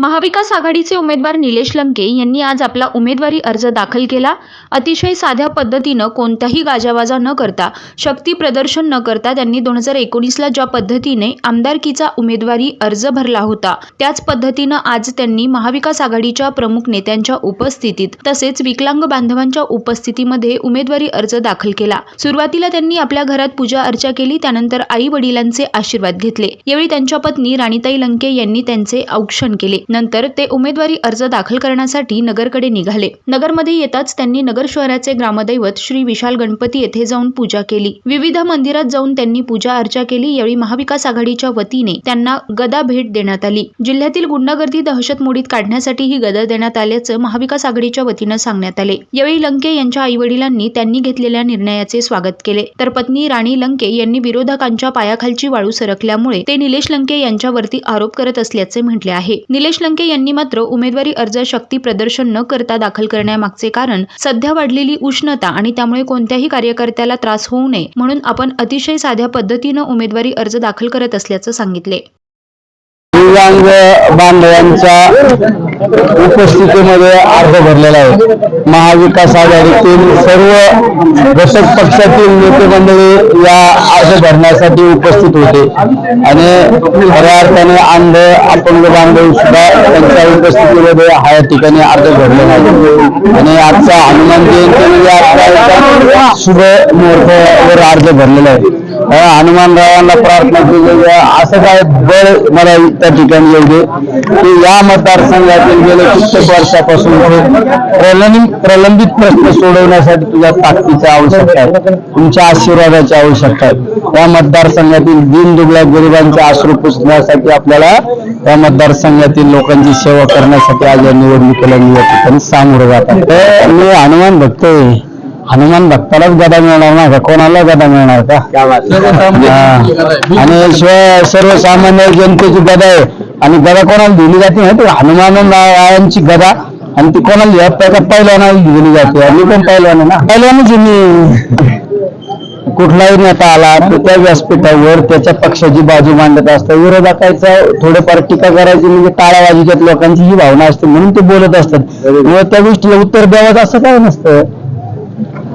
महाविकास आघाडीचे उमेदवार निलेश लंके यांनी आज आपला उमेदवारी अर्ज दाखल केला. अतिशय साध्या पद्धतीनं कोणताही गाजावाजा न करता शक्ती प्रदर्शन न करता त्यांनी दोन हजार एकोणीसला ज्या पद्धतीने आमदारकीचा उमेदवारी अर्ज भरला होता त्याच पद्धतीनं आज त्यांनी महाविकास आघाडीच्या प्रमुख नेत्यांच्या उपस्थितीत तसेच विकलांग बांधवांच्या उपस्थितीमध्ये उमेदवारी अर्ज दाखल केला. सुरुवातीला त्यांनी आपल्या घरात पूजा अर्चा केली त्यानंतर आई वडिलांचे आशीर्वाद घेतले. यावेळी त्यांच्या पत्नी राणीताई लंके यांनी त्यांचे औक्षण केले. नंतर ते उमेदवारी अर्ज दाखल करण्यासाठी नगरकडे निघाले. नगरमध्ये येताच त्यांनी नगर शहराचे ग्रामदैवत श्री विशाल गणपती येथे जाऊन पूजा केली. विविध मंदिरात जाऊन त्यांनी पूजा अर्चा केली. यावेळी महाविकास आघाडीच्या वतीने त्यांना गदा भेट देण्यात आली. जिल्ह्यातील गुंडागर्दी दहशत मोडीत काढण्यासाठी ही गदा देण्यात आल्याचं महाविकास आघाडीच्या वतीनं सांगण्यात आले. यावेळी लंके यांच्या आई वडिलांनी त्यांनी घेतलेल्या निर्णयाचे स्वागत केले. तर पत्नी राणी लंके यांनी विरोधकांच्या पायाखालची वाळू सरकल्यामुळे ते निलेश लंके यांच्यावरती आरोप करत असल्याचे म्हटले आहे. निलेश लंके यांनी मात्र उमेदवारी अर्ज शक्ती प्रदर्शन न करता दाखल करण्यामागचे कारण सध्या वाढलेली उष्णता आणि त्यामुळे कोणत्याही कार्यकर्त्याला त्रास होऊ नये म्हणून आपण अतिशय साध्या पद्धतीनं उमेदवारी अर्ज दाखल करत असल्याचं सांगितले. दिव्यांग बांधवांच्या उपस्थितीमध्ये अर्ज भरलेला आहे. महाविकास आघाडीतील सर्व घटक पक्षातील नेते मंडळी या अर्ज भरण्यासाठी उपस्थित होते. आणि खऱ्या अर्थाने अंध अपंग बांधव सुद्धा त्यांच्या उपस्थितीमध्ये हा ठिकाणी अर्ज भरलेला आहे आणि आजचा हनुमान जयंती या शुभ मुहूर्तावर अर्ज भरलेला आहे. हनुमानरावांना प्रार्थना केली आहे. असं काय बळ मला त्या ठिकाणी येऊ दे. की या मतदारसंघातील गेले कित्येक वर्षापासून प्रलंबित प्रलंबित प्रश्न सोडवण्यासाठी तुझ्या ताकदीची आवश्यकता आहे तुमच्या आशीर्वादाची आवश्यकता आहे या मतदारसंघातील दीन दुबळ्या गरिबांचे आश्रू पुसण्यासाठी आपल्याला या मतदारसंघातील लोकांची सेवा करण्यासाठी आज या निवडणुकीला मी या ठिकाणी सामोरं जातात मी हनुमान भक्त आहे. हनुमान भक्तालाच गदा मिळणार नाही का? कोणाला गदा मिळणार का? हा. आणि शिवाय सर्वसामान्य जनतेची गदा आहे. आणि गदा कोणाला दिली जाते माहिती का? हनुमान रायांची गदा. आणि ती कोणाला त्याच्या पहिलवानाला दिली जाते. आणि पण पहिलवान आहे ना. पहिलवानच आहे मी. कुठलाही नेता आला तर त्या व्यासपीठावर त्याच्या पक्षाची बाजू मांडत असतात विरोधकाचं थोडंफार टीका करायची म्हणजे टाळाबाजीच्यात लोकांची ही भावना असते म्हणून ते बोलत असतात. त्या गोष्टीला उत्तर द्यावं असं काय नसतं.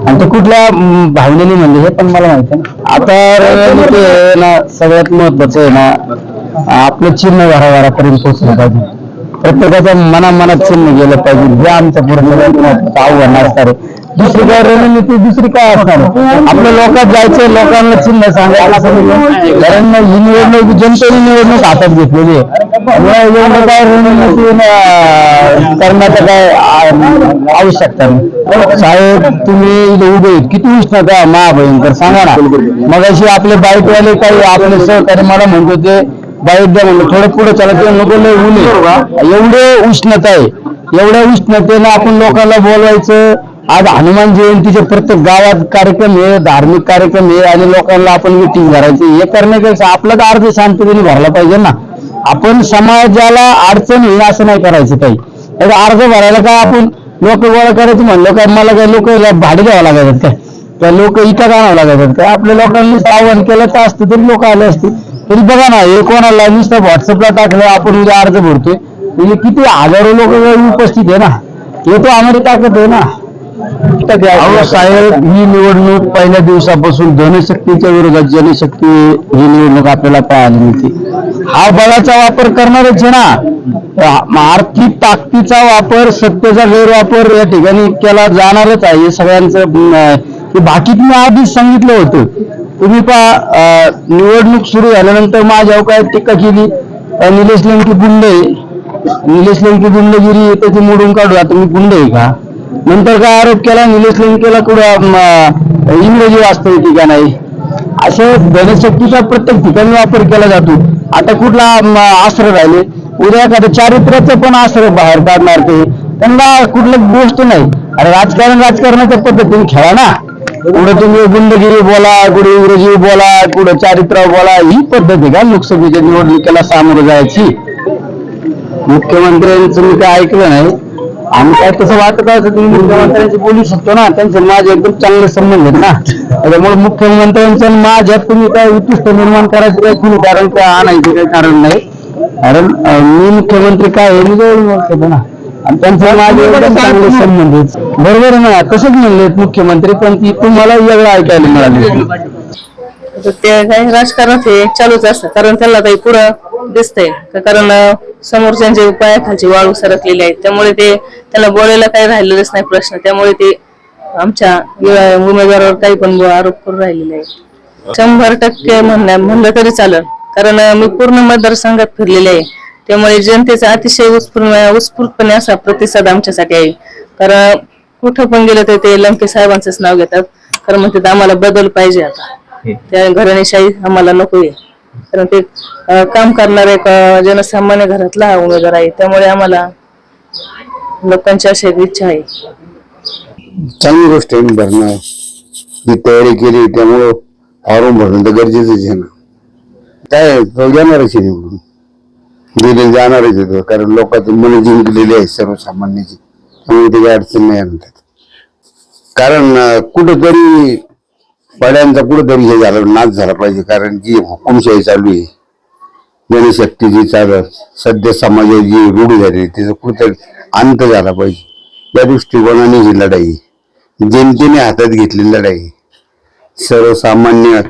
आणि ते कुठल्या भावनेने म्हणजे हे पण मला माहिती आहे ना आता आहे ना सगळ्यात महत्वाचं आहे ना आपलं चिन्ह घराघरापर्यंत पोहोचलं पाहिजे. प्रत्येकाच्या मनामनात चिन्ह गेलं पाहिजे. हे आमचं पूर्ण आव्हान असणार आहे दुसरी काय रणनीती दुसरी काय असणार? आपल्या लोकात जायचं लोकांना चिन्ह सांगायला कारण ही निवडणूक जनतेने निवडणूक हातात घेतलेली आहे. एवढं काय रणनीती करण्याचं काय आवश्यकता नाही. साहेब तुम्ही इथे उभे किती उष्णता महाभयंकर सांगा ना. मग अशी आपले बाईकवाले काही आपले सहकारी मला म्हणत होते बाईक द्या म्हणलं थोडं पुढे चला ते नको लय ऊन एवढे उष्णता आहे. एवढ्या उष्णतेनं आपण लोकांना बोलवायचं आज हनुमान जयंतीचे प्रत्येक गावात कार्यक्रम हे धार्मिक कार्यक्रम हे आणि लोकांना आपण मिटिंग भरायची. हे करण्यापेक्षा आपला तर अर्ज शांततेने भरला पाहिजे ना. आपण समाजाला अडचण येईल असं नाही करायचं काही अर्ज भरायला काय आपण लोक गोळा करायचं म्हणलं काय मला काय लोक भाडे द्यावं लागायचं काय? त्या लोक इथं आणावं लागायचं काय? आपल्या लोकांनी आव्हान केलं तर असतं तरी लोक आले असते. तरी बघा ना हे कोणाला नुसतं व्हॉट्सअपला टाकलं आपण उद्या अर्ज भरतोय. म्हणजे किती हजारो लोक उपस्थित आहे ना. हे तो आम्हाला टाकत आहे ना. अहो साहेब ही निवडणूक पहिल्या दिवसापासून धनशक्तीच्या विरोधात जनशक्ती ही निवडणूक आपल्याला पाहायला मिळते. हा बळाचा वापर करणारच ना. आर्थिक ताकदीचा वापर सत्तेचा गैरवापर या ठिकाणी केला जाणारच आहे. हे सगळ्यांचं अं, बाकीत मी आधीच सांगितलं होतं. तुम्ही पहा निवडणूक सुरू झाल्यानंतर माझ्या काय टीका केली? निलेश लंकी गुंड. आहे निलेश लंकी गुंडगिरी त्याची मोडून काढू. आता मी गुंड आहे का? नंतर काय आरोप केला निलेश लंकेला कुठं इंग्रजी वाचता येते का नाही? असं धनशक्तीचा प्रत्येक ठिकाणी वापर केला जातो. आता कुठला आश्रय राहिले? उद्या एखादं चारित्र्याचं पण आश्रय बाहेर काढणार ते. त्यांना कुठलं गोष्ट नाही. अरे राजकारण राजकारणाच्या पद्धतीने खेळा ना. कुठं तुम्ही गुंडगिरी बोला कुठे इंग्रजी बोला कुठं चारित्र बोला ही पद्धत आहे का लोकसभेच्या निवडणुकीला सामोरं जायची? मुख्यमंत्र्यांचं मी काय ऐकलं नाही. आम्ही काय तसं वाटत असं तुम्ही मुख्यमंत्र्यांशी बोलू शकतो ना. त्यांचे माझे एकदम चांगले संबंध आहेत ना. त्याच्यामुळे मुख्यमंत्र्यांचं आणि माझ्यात तुम्ही काय उत्कृष्ट निर्माण करायचं काही कुणी कारण काय आणायचं काही कारण नाही. कारण मी मुख्यमंत्री काय आहे मी जवळ ओळखतो ना. आणि त्यांचे माझे एकदम चांगले संबंध आहेत. बरोबर ना. तसंच म्हणले मुख्यमंत्री पण ती तुम्हाला वेगळं ऐकायला मिळाली. ते काही राजकारणात हे चालूच असतं. कारण त्यांना काही पुढं दिसतंय. कारण समोरच्यांचे पायाखालची वाळू सरकलेली आहेत त्यामुळे ते त्यांना बोलायला काही राहिलेलंच नाही प्रश्न. त्यामुळे ते आमच्या उमेदवारावर काही पण आरोप करून राहिलेले आहेत. शंभर टक्के म्हणण्या म्हणलं तरी चालेल. कारण मी पूर्ण मतदारसंघात फिरलेले आहे. त्यामुळे जनतेचा अतिशय उत्स्फूर्त उत्स्फूर्तपणे असा प्रतिसाद आमच्यासाठी आहे. कारण कुठं पण गेलं तर ते लंके साहेबांचंच नाव घेतात. कारण म्हणतात आम्हाला बदल पाहिजे आता. त्या घराणेशाही आम्हाला नकोय कारण ते काम करणारे एक जनसामान्य घरातला हा उमेदवार आहे त्यामुळे आम्हाला लोकांची अशी एक इच्छा आहे. चांगली गोष्ट आहे ना भरणं मी तयारी केली त्यामुळं फॉर्म भरणं तर गरजेचंच आहे ना. काय तो येणारच आहे निवडून. दिले जाणारच आहे तो. कारण लोकांची मन जिंकलेली आहे सर्वसामान्याची. त्यामुळे त्याची अडचण नाही आणतात. कारण अं, कुठंतरी पड्यांचा कुठंतरी हे झालं नाच झाला पाहिजे कारण की हुकुमशाही चालू आहे जनशक्ती जी चालत सध्या समाजाची जी रूढ झाली त्याचा कुठेतरी अंत झाला पाहिजे. या दृष्टिकोनाने ही लढाई जनतेने हातात घेतलेली लढाई सर्वसामान्य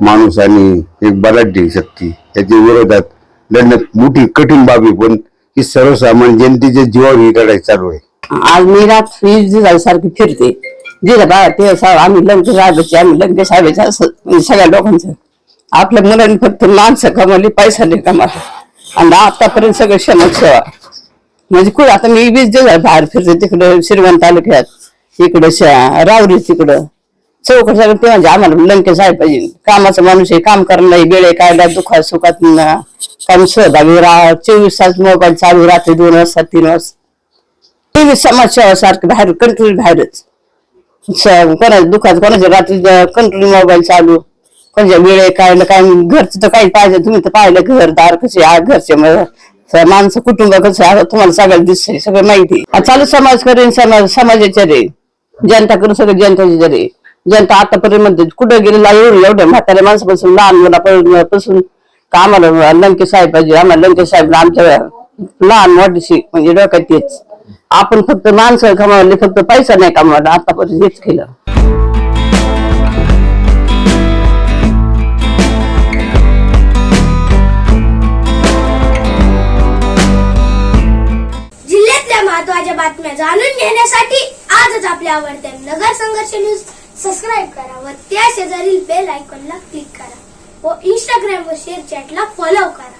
माणूस आणि एक बलाढ्य शक्ती त्याच्या विरोधात लढण्यात मोठी कठीण बाबी पण ही सर्वसामान्य जनतेच्या जीवावर ही लढाई चालू आहे. आज मी रात फ्रीज सारखी फिरते. जिजा ते साहेब आम्ही लंके साहेबाचे आम्ही लंके साहेबाचे असं म्हणजे सगळ्या लोकांचं. आपल्या मुलांनी फक्त माणसं कमावली पैसा नाही कमावला. आणि आतापर्यंत सगळं क्षमक सेवा म्हणजे कुठं आता मी वीस दिवस बाहेर फिरते तिकडं श्रीमंत तालुक्यात इकडं रावरी तिकडं. चौकट सगळं ते म्हणजे आम्हाला लंके साहेब पाहिजे कामाचा माणूस आहे काम करणार वेळे कायला दुखा सुखात काम सहभागी राहा. चोवीस तास मोबाईल चालू रात्री दोन वाजता तीन वाजता. टीव्ही समाजसेवा सारखं बाहेर कंट्रोल बाहेरच. कोणाच्या दुखात कोणाच्या रात्री कंट्रोल मोबाईल चालू. कोणाच्या वेळे काय काय घरचं तर काही पाहिजे तुम्ही तर पाहिलं घरदार कसे घरचे माणसं कुटुंब कसं तुम्हाला सगळं दिसत सगळं माहिती. चालू समाज करेन समाज समाजाच्या रे. जनता करून सगळं जनताच्या रे. जनता आतापर्यंत म्हणते कुठं गेलेला एवढं एवढ्या म्हाताऱ्या माणसापासून लहान मुलापासून का आम्हाला लंके साहेब पाहिजे? आम्हाला लंके साहेब आमच्या लहान मोठीशी म्हणजे डोक्यात तेच. आपण फक्त माणसं कमावले फक्त पैसा नाही कमावला आतापर्यंत हेच केलं. जिल्ह्यातल्या महत्त्वाच्या बातम्या जाणून घेण्यासाठी आजच आपल्या आवडत्या नगर संघर्ष न्यूज सबस्क्राईब करा व त्या शेजारील बेल आयकॉनला क्लिक करा व इंस्टाग्राम व शेअर चॅटला फॉलो करा.